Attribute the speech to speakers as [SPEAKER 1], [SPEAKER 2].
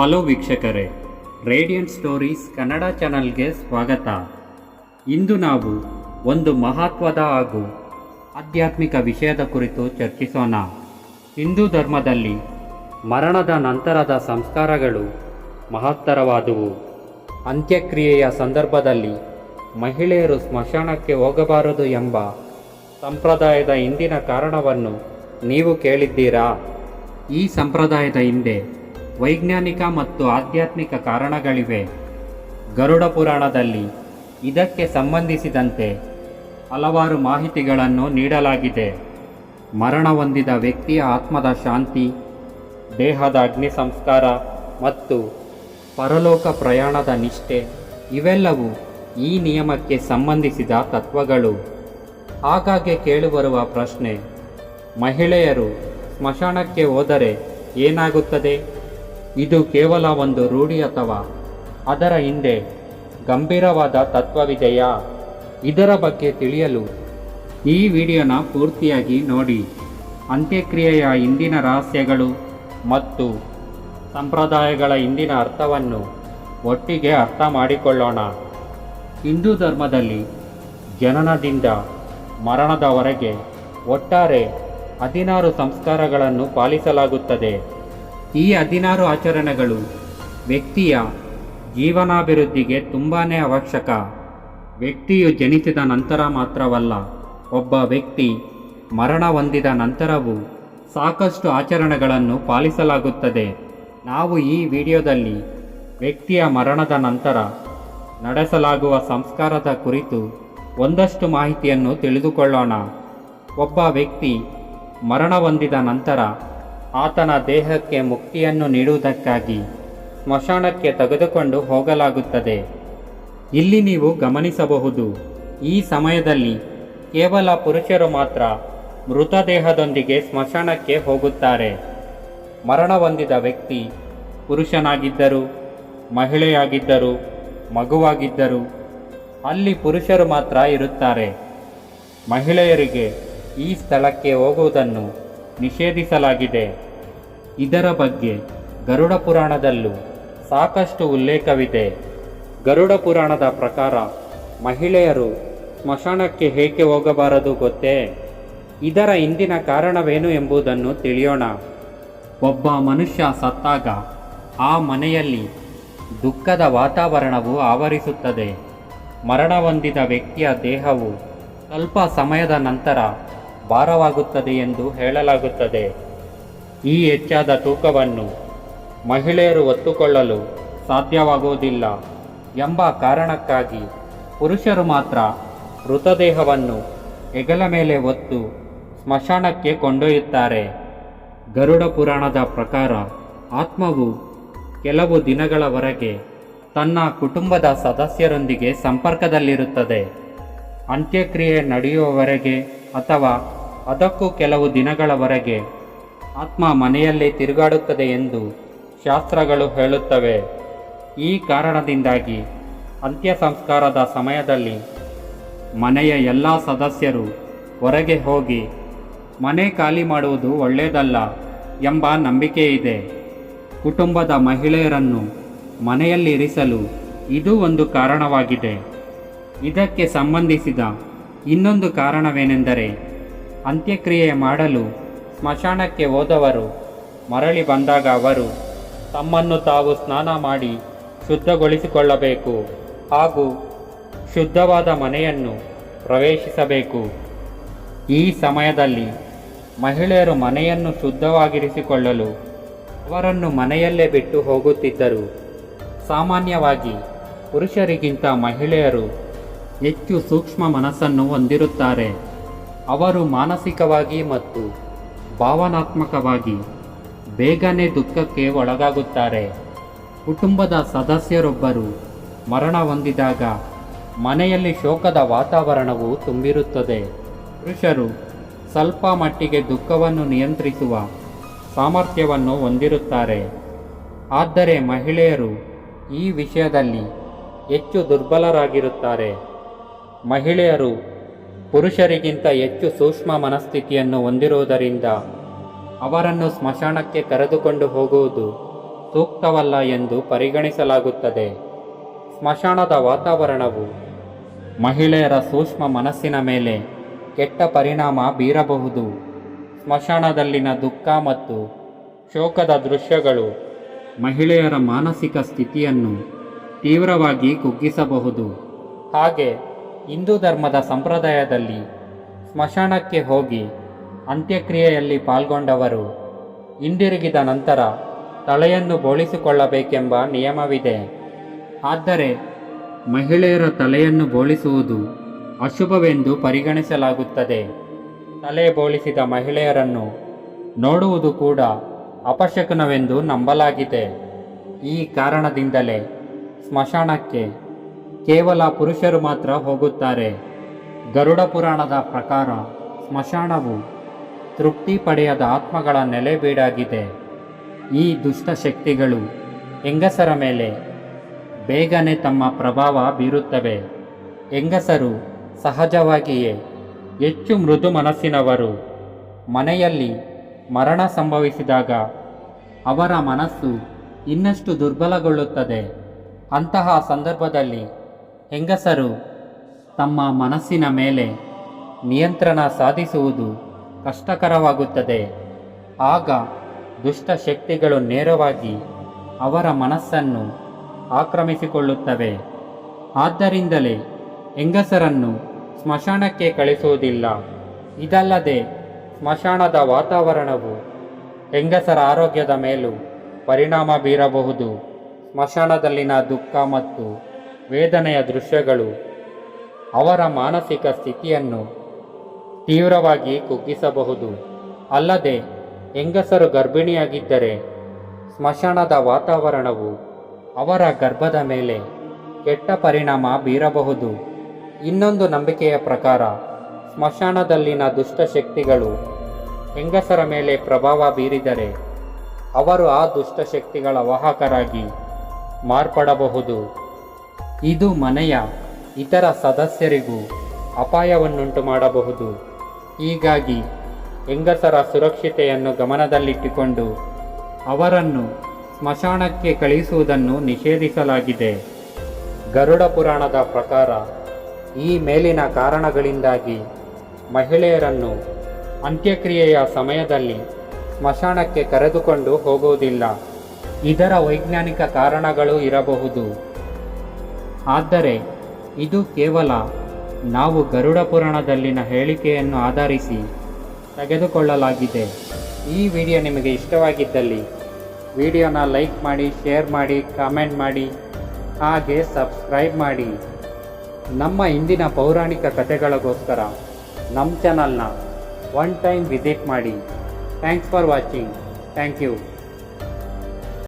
[SPEAKER 1] Hello ವೀಕ್ಷಕರೇ, radiant stories Kannada ಚಾನಲ್ಗೆ ಸ್ವಾಗತ. ಇಂದು ನಾವು ಒಂದು ಮಹತ್ವದ ಹಾಗೂ ಆಧ್ಯಾತ್ಮಿಕ ವಿಷಯದ ಕುರಿತು ಚರ್ಚಿಸೋಣ. ಹಿಂದೂ ಧರ್ಮದಲ್ಲಿ ಮರಣದ ನಂತರದ ಸಂಸ್ಕಾರಗಳು ಮಹತ್ತರವಾದುವು. ಅಂತ್ಯಕ್ರಿಯೆಯ ಸಂದರ್ಭದಲ್ಲಿ ಮಹಿಳೆಯರು ಸ್ಮಶಾನಕ್ಕೆ ಹೋಗಬಾರದು ಎಂಬ ಸಂಪ್ರದಾಯದ ಹಿಂದಿನ ಕಾರಣವನ್ನು ನೀವು ಕೇಳಿದ್ದೀರಾ? ಈ ಸಂಪ್ರದಾಯದ ಹಿಂದೆ ವೈಜ್ಞಾನಿಕ ಮತ್ತು ಆಧ್ಯಾತ್ಮಿಕ ಕಾರಣಗಳಿವೆ. ಗರುಡ ಪುರಾಣದಲ್ಲಿ ಇದಕ್ಕೆ ಸಂಬಂಧಿಸಿದಂತೆ ಹಲವಾರು ಮಾಹಿತಿಗಳನ್ನು ನೀಡಲಾಗಿದೆ. ಮರಣ ಹೊಂದಿದ ವ್ಯಕ್ತಿಯ ಆತ್ಮದ ಶಾಂತಿ, ದೇಹದ ಅಗ್ನಿ ಸಂಸ್ಕಾರ ಮತ್ತು ಪರಲೋಕ ಪ್ರಯಾಣದ ನಿಷ್ಠೆ ಇವೆಲ್ಲವೂ ಈ ನಿಯಮಕ್ಕೆ ಸಂಬಂಧಿಸಿದ ತತ್ವಗಳು. ಆಗಾಗ್ಗೆ ಕೇಳಿಬರುವ ಪ್ರಶ್ನೆ, ಮಹಿಳೆಯರು ಸ್ಮಶಾನಕ್ಕೆ ಹೋದರೆ ಏನಾಗುತ್ತದೆ? ಇದು ಕೇವಲ ಒಂದು ರೂಢಿ ಅಥವಾ ಅದರ ಹಿಂದೆ ಗಂಭೀರವಾದ ತತ್ವವಿದೆಯಾ? ಇದರ ಬಗ್ಗೆ ತಿಳಿಯಲು ಈ ವಿಡಿಯೋನ ಪೂರ್ತಿಯಾಗಿ ನೋಡಿ. ಅಂತ್ಯಕ್ರಿಯೆಯ ಹಿಂದಿನ ರಹಸ್ಯಗಳು ಮತ್ತು ಸಂಪ್ರದಾಯಗಳ ಹಿಂದಿನ ಅರ್ಥವನ್ನು ಒಟ್ಟಿಗೆ ಅರ್ಥ ಮಾಡಿಕೊಳ್ಳೋಣ. ಹಿಂದೂ ಧರ್ಮದಲ್ಲಿ ಜನನದಿಂದ ಮರಣದವರೆಗೆ ಒಟ್ಟಾರೆ ಹದಿನಾರು ಸಂಸ್ಕಾರಗಳನ್ನು ಪಾಲಿಸಲಾಗುತ್ತದೆ. ಈ ಹದಿನಾರು ಆಚರಣೆಗಳು ವ್ಯಕ್ತಿಯ ಜೀವನಾಭಿವೃದ್ಧಿಗೆ ತುಂಬಾ ಅವಶ್ಯಕ. ವ್ಯಕ್ತಿಯು ಜನಿಸಿದ ನಂತರ ಮಾತ್ರವಲ್ಲ, ಒಬ್ಬ ವ್ಯಕ್ತಿ ಮರಣ ಹೊಂದಿದ ನಂತರವೂ ಸಾಕಷ್ಟು ಆಚರಣೆಗಳನ್ನು ಪಾಲಿಸಲಾಗುತ್ತದೆ. ನಾವು ಈ ವಿಡಿಯೋದಲ್ಲಿ ವ್ಯಕ್ತಿಯ ಮರಣದ ನಂತರ ನಡೆಸಲಾಗುವ ಸಂಸ್ಕಾರದ ಕುರಿತು ಒಂದಷ್ಟು ಮಾಹಿತಿಯನ್ನು ತಿಳಿದುಕೊಳ್ಳೋಣ. ಒಬ್ಬ ವ್ಯಕ್ತಿ ಮರಣ ಹೊಂದಿದ ನಂತರ ಆತನ ದೇಹಕ್ಕೆ ಮುಕ್ತಿಯನ್ನು ನೀಡುವುದಕ್ಕಾಗಿ ಸ್ಮಶಾನಕ್ಕೆ ತೆಗೆದುಕೊಂಡು ಹೋಗಲಾಗುತ್ತದೆ. ಇಲ್ಲಿ ನೀವು ಗಮನಿಸಬಹುದು, ಈ ಸಮಯದಲ್ಲಿ ಕೇವಲ ಪುರುಷರು ಮಾತ್ರ ಮೃತದೇಹದೊಂದಿಗೆ ಸ್ಮಶಾನಕ್ಕೆ ಹೋಗುತ್ತಾರೆ. ಮರಣ ಹೊಂದಿದ ವ್ಯಕ್ತಿ ಪುರುಷನಾಗಿದ್ದರು, ಮಹಿಳೆಯಾಗಿದ್ದರು, ಮಗುವಾಗಿದ್ದರು, ಅಲ್ಲಿ ಪುರುಷರು ಮಾತ್ರ ಇರುತ್ತಾರೆ. ಮಹಿಳೆಯರಿಗೆ ಈ ಸ್ಥಳಕ್ಕೆ ಹೋಗುವುದನ್ನು ನಿಷೇಧಿಸಲಾಗಿದೆ. ಇದರ ಬಗ್ಗೆ ಗರುಡ ಪುರಾಣದಲ್ಲೂ ಸಾಕಷ್ಟು ಉಲ್ಲೇಖವಿದೆ. ಗರುಡ ಪುರಾಣದ ಪ್ರಕಾರ ಮಹಿಳೆಯರು ಸ್ಮಶಾನಕ್ಕೆ ಹೇಗೆ ಹೋಗಬಾರದು ಗೊತ್ತೇ? ಇದರ ಹಿಂದಿನ ಕಾರಣವೇನು ಎಂಬುದನ್ನು ತಿಳಿಯೋಣ. ಒಬ್ಬ ಮನುಷ್ಯ ಸತ್ತಾಗ ಆ ಮನೆಯಲ್ಲಿ ದುಃಖದ ವಾತಾವರಣವು ಆವರಿಸುತ್ತದೆ. ಮರಣ ಹೊಂದಿದ ವ್ಯಕ್ತಿಯ ದೇಹವು ಸ್ವಲ್ಪ ಸಮಯದ ನಂತರ ಭಾರವಾಗುತ್ತದೆ ಎಂದು ಹೇಳಲಾಗುತ್ತದೆ. ಈ ಹೆಚ್ಚಾದ ತೂಕವನ್ನು ಮಹಿಳೆಯರು ಒತ್ತುಕೊಳ್ಳಲು ಸಾಧ್ಯವಾಗುವುದಿಲ್ಲ ಎಂಬ ಕಾರಣಕ್ಕಾಗಿ ಪುರುಷರು ಮಾತ್ರ ಮೃತದೇಹವನ್ನು ಹೆಗಲ ಮೇಲೆ ಒತ್ತು ಸ್ಮಶಾನಕ್ಕೆ ಕೊಂಡೊಯ್ಯುತ್ತಾರೆ. ಗರುಡ ಪುರಾಣದ ಪ್ರಕಾರ ಆತ್ಮವು ಕೆಲವು ದಿನಗಳವರೆಗೆ ತನ್ನ ಕುಟುಂಬದ ಸದಸ್ಯರೊಂದಿಗೆ ಸಂಪರ್ಕದಲ್ಲಿರುತ್ತದೆ. ಅಂತ್ಯಕ್ರಿಯೆ ನಡೆಯುವವರೆಗೆ ಅಥವಾ ಅದಕ್ಕೂ ಕೆಲವು ದಿನಗಳವರೆಗೆ ಆತ್ಮ ಮನೆಯಲ್ಲೇ ತಿರುಗಾಡುತ್ತದೆ ಎಂದು ಶಾಸ್ತ್ರಗಳು ಹೇಳುತ್ತವೆ. ಈ ಕಾರಣದಿಂದಾಗಿ ಅಂತ್ಯ ಸಂಸ್ಕಾರದ ಸಮಯದಲ್ಲಿ ಮನೆಯ ಎಲ್ಲ ಸದಸ್ಯರು ಹೊರಗೆ ಹೋಗಿ ಮನೆ ಖಾಲಿ ಮಾಡುವುದು ಒಳ್ಳೆಯದಲ್ಲ ಎಂಬ ನಂಬಿಕೆ ಇದೆ ಕುಟುಂಬದ ಮಹಿಳೆಯರನ್ನು ಮನೆಯಲ್ಲಿರಿಸಲು ಇದು ಒಂದು ಕಾರಣವಾಗಿದೆ. ಇದಕ್ಕೆ ಸಂಬಂಧಿಸಿದ ಇನ್ನೊಂದು ಕಾರಣವೇನೆಂದರೆ ಅಂತ್ಯಕ್ರಿಯೆ ಮಾಡಲು ಸ್ಮಶಾನಕ್ಕೆ ಹೋದವರು ಮರಳಿ ಬಂದಾಗ ಅವರು ತಮ್ಮನ್ನು ತಾವು ಸ್ನಾನ ಮಾಡಿ ಶುದ್ಧಗೊಳಿಸಿಕೊಳ್ಳಬೇಕು ಹಾಗೂ ಶುದ್ಧವಾದ ಮನೆಯನ್ನು ಪ್ರವೇಶಿಸಬೇಕು. ಈ ಸಮಯದಲ್ಲಿ ಮಹಿಳೆಯರು ಮನೆಯನ್ನು ಶುದ್ಧವಾಗಿರಿಸಿಕೊಳ್ಳಲು ಅವರನ್ನು ಮನೆಯಲ್ಲೇ ಬಿಟ್ಟು ಹೋಗುತ್ತಿದ್ದರು. ಸಾಮಾನ್ಯವಾಗಿ ಪುರುಷರಿಗಿಂತ ಮಹಿಳೆಯರು ಹೆಚ್ಚು ಸೂಕ್ಷ್ಮ ಮನಸ್ಸನ್ನು ಹೊಂದಿರುತ್ತಾರೆ. ಅವರು ಮಾನಸಿಕವಾಗಿ ಮತ್ತು ಭಾವನಾತ್ಮಕವಾಗಿ ಬೇಗನೆ ದುಃಖಕ್ಕೆ ಒಳಗಾಗುತ್ತಾರೆ. ಕುಟುಂಬದ ಸದಸ್ಯರೊಬ್ಬರು ಮರಣ ಹೊಂದಿದಾಗ ಮನೆಯಲ್ಲಿ ಶೋಕದ ವಾತಾವರಣವು ತುಂಬಿರುತ್ತದೆ. ಪುರುಷರು ಸ್ವಲ್ಪ ಮಟ್ಟಿಗೆ ದುಃಖವನ್ನು ನಿಯಂತ್ರಿಸುವ ಸಾಮರ್ಥ್ಯವನ್ನು ಹೊಂದಿರುತ್ತಾರೆ. ಆದರೆ ಮಹಿಳೆಯರು ಈ ವಿಷಯದಲ್ಲಿ ಹೆಚ್ಚು ದುರ್ಬಲರಾಗಿರುತ್ತಾರೆ. ಮಹಿಳೆಯರು ಪುರುಷರಿಗಿಂತ ಹೆಚ್ಚು ಸೂಕ್ಷ್ಮ ಮನಸ್ಥಿತಿಯನ್ನು ಹೊಂದಿರುವುದರಿಂದ ಅವರನ್ನು ಸ್ಮಶಾನಕ್ಕೆ ಕರೆದುಕೊಂಡು ಹೋಗುವುದು ಸೂಕ್ತವಲ್ಲ ಎಂದು ಪರಿಗಣಿಸಲಾಗುತ್ತದೆ. ಸ್ಮಶಾನದ ವಾತಾವರಣವು ಮಹಿಳೆಯರ ಸೂಕ್ಷ್ಮ ಮನಸ್ಸಿನ ಮೇಲೆ ಕೆಟ್ಟ ಪರಿಣಾಮ ಬೀರಬಹುದು. ಸ್ಮಶಾನದಲ್ಲಿನ ದುಃಖ ಮತ್ತು ಶೋಕದ ದೃಶ್ಯಗಳು ಮಹಿಳೆಯರ ಮಾನಸಿಕ ಸ್ಥಿತಿಯನ್ನು ತೀವ್ರವಾಗಿ ಕುಗ್ಗಿಸಬಹುದು. ಹಾಗೆ ಹಿಂದೂ ಧರ್ಮದ ಸಂಪ್ರದಾಯದಲ್ಲಿ ಸ್ಮಶಾನಕ್ಕೆ ಹೋಗಿ ಅಂತ್ಯಕ್ರಿಯೆಯಲ್ಲಿ ಪಾಲ್ಗೊಂಡವರು ಹಿಂದಿರುಗಿದ ನಂತರ ತಲೆಯನ್ನು ಬೋಳಿಸಿಕೊಳ್ಳಬೇಕೆಂಬ ನಿಯಮವಿದೆ. ಆದರೆ ಮಹಿಳೆಯರ ತಲೆಯನ್ನು ಬೋಳಿಸುವುದು ಅಶುಭವೆಂದು ಪರಿಗಣಿಸಲಾಗುತ್ತದೆ. ತಲೆ ಬೋಳಿಸಿದ ಮಹಿಳೆಯರನ್ನು ನೋಡುವುದು ಕೂಡ ಅಪಶಕುನವೆಂದು ನಂಬಲಾಗಿದೆ. ಈ ಕಾರಣದಿಂದಲೇ ಸ್ಮಶಾನಕ್ಕೆ ಕೇವಲ ಪುರುಷರು ಮಾತ್ರ ಹೋಗುತ್ತಾರೆ. ಗರುಡ ಪುರಾಣದ ಪ್ರಕಾರ ಸ್ಮಶಾನವು ತೃಪ್ತಿ ಪಡೆಯದ ಆತ್ಮಗಳ ನೆಲೆಬೀಡಾಗಿದೆ ಈ ದುಷ್ಟ ಶಕ್ತಿಗಳು ಹೆಂಗಸರ ಮೇಲೆ ಬೇಗನೆ ತಮ್ಮ ಪ್ರಭಾವ ಬೀರುತ್ತವೆ. ಹೆಂಗಸರು ಸಹಜವಾಗಿಯೇ ಹೆಚ್ಚು ಮೃದು ಮನಸ್ಸಿನವರು. ಮನೆಯಲ್ಲಿ ಮರಣ ಸಂಭವಿಸಿದಾಗ ಅವರ ಮನಸ್ಸು ಇನ್ನಷ್ಟು ದುರ್ಬಲಗೊಳ್ಳುತ್ತದೆ. ಅಂತಹ ಸಂದರ್ಭದಲ್ಲಿ ಹೆಂಗಸರು ತಮ್ಮ ಮನಸ್ಸಿನ ಮೇಲೆ ನಿಯಂತ್ರಣ ಸಾಧಿಸುವುದು ಕಷ್ಟಕರವಾಗುತ್ತದೆ. ಆಗ ದುಷ್ಟ ಶಕ್ತಿಗಳು ನೇರವಾಗಿ ಅವರ ಮನಸ್ಸನ್ನು ಆಕ್ರಮಿಸಿಕೊಳ್ಳುತ್ತವೆ. ಆದ್ದರಿಂದಲೇ ಹೆಂಗಸರನ್ನು ಸ್ಮಶಾನಕ್ಕೆ ಕಳಿಸುವುದಿಲ್ಲ. ಇದಲ್ಲದೆ ಸ್ಮಶಾನದ ವಾತಾವರಣವು ಹೆಂಗಸರ ಆರೋಗ್ಯದ ಮೇಲೂ ಪರಿಣಾಮ ಬೀರಬಹುದು. ಸ್ಮಶಾನದಲ್ಲಿನ ದುಃಖ ಮತ್ತು ವೇದನೆಯ ದೃಶ್ಯಗಳು ಅವರ ಮಾನಸಿಕ ಸ್ಥಿತಿಯನ್ನು ತೀವ್ರವಾಗಿ ಕುಗ್ಗಿಸಬಹುದು. ಅಲ್ಲದೆ, ಹೆಂಗಸರು ಗರ್ಭಿಣಿಯಾಗಿದ್ದರೆ ಸ್ಮಶಾನದ ವಾತಾವರಣವು ಅವರ ಗರ್ಭದ ಮೇಲೆ ಕೆಟ್ಟ ಪರಿಣಾಮ ಬೀರಬಹುದು. ಇನ್ನೊಂದು ನಂಬಿಕೆಯ ಪ್ರಕಾರ, ಸ್ಮಶಾನದಲ್ಲಿನ ದುಷ್ಟಶಕ್ತಿಗಳು ಹೆಂಗಸರ ಮೇಲೆ ಪ್ರಭಾವ ಬೀರಿದರೆ ಅವರು ಆ ದುಷ್ಟಶಕ್ತಿಗಳ ವಾಹಕರಾಗಿ ಮಾರ್ಪಡಬಹುದು. ಇದು ಮನೆಯ ಇತರ ಸದಸ್ಯರಿಗೂ ಅಪಾಯವನ್ನುಂಟು ಮಾಡಬಹುದು. ಹೀಗಾಗಿ ಹೆಂಗಸರ ಸುರಕ್ಷತೆಯನ್ನು ಗಮನದಲ್ಲಿಟ್ಟುಕೊಂಡು ಅವರನ್ನು ಸ್ಮಶಾನಕ್ಕೆ ಕಳಿಸುವುದನ್ನು ನಿಷೇಧಿಸಲಾಗಿದೆ. ಗರುಡ ಪುರಾಣದ ಪ್ರಕಾರ ಈ ಮೇಲಿನ ಕಾರಣಗಳಿಂದಾಗಿ ಮಹಿಳೆಯರನ್ನು ಅಂತ್ಯಕ್ರಿಯೆಯ ಸಮಯದಲ್ಲಿ ಸ್ಮಶಾನಕ್ಕೆ ಕರೆದುಕೊಂಡು ಹೋಗುವುದಿಲ್ಲ. ಇದರ ವೈಜ್ಞಾನಿಕ ಕಾರಣಗಳು ಇರಬಹುದು. ಆದರೆ ಇದು ಕೇವಲ ನಾವು ಗರುಡ ಪುರಾಣದಲ್ಲಿನ ಹೇಳಿಕೆಯನ್ನು ಆಧರಿಸಿ ತೆಗೆದುಕೊಳ್ಳಲಾಗಿದೆ. ಈ ವಿಡಿಯೋ ನಿಮಗೆ ಇಷ್ಟವಾಗಿದ್ದಲ್ಲಿ ವಿಡಿಯೋನ ಲೈಕ್ ಮಾಡಿ, ಶೇರ್ ಮಾಡಿ, ಕಾಮೆಂಟ್ ಮಾಡಿ, ಹಾಗೆ ಸಬ್ಸ್ಕ್ರೈಬ್ ಮಾಡಿ. ನಮ್ಮ ಇಂದಿನ ಪೌರಾಣಿಕ ಕಥೆಗಳಿಗೋಸ್ಕರ ನಮ್ಮ ಚಾನಲ್ನ ಒನ್ ಟೈಮ್ ವಿಸಿಟ್ ಮಾಡಿ. Thanks for watching. Thank you.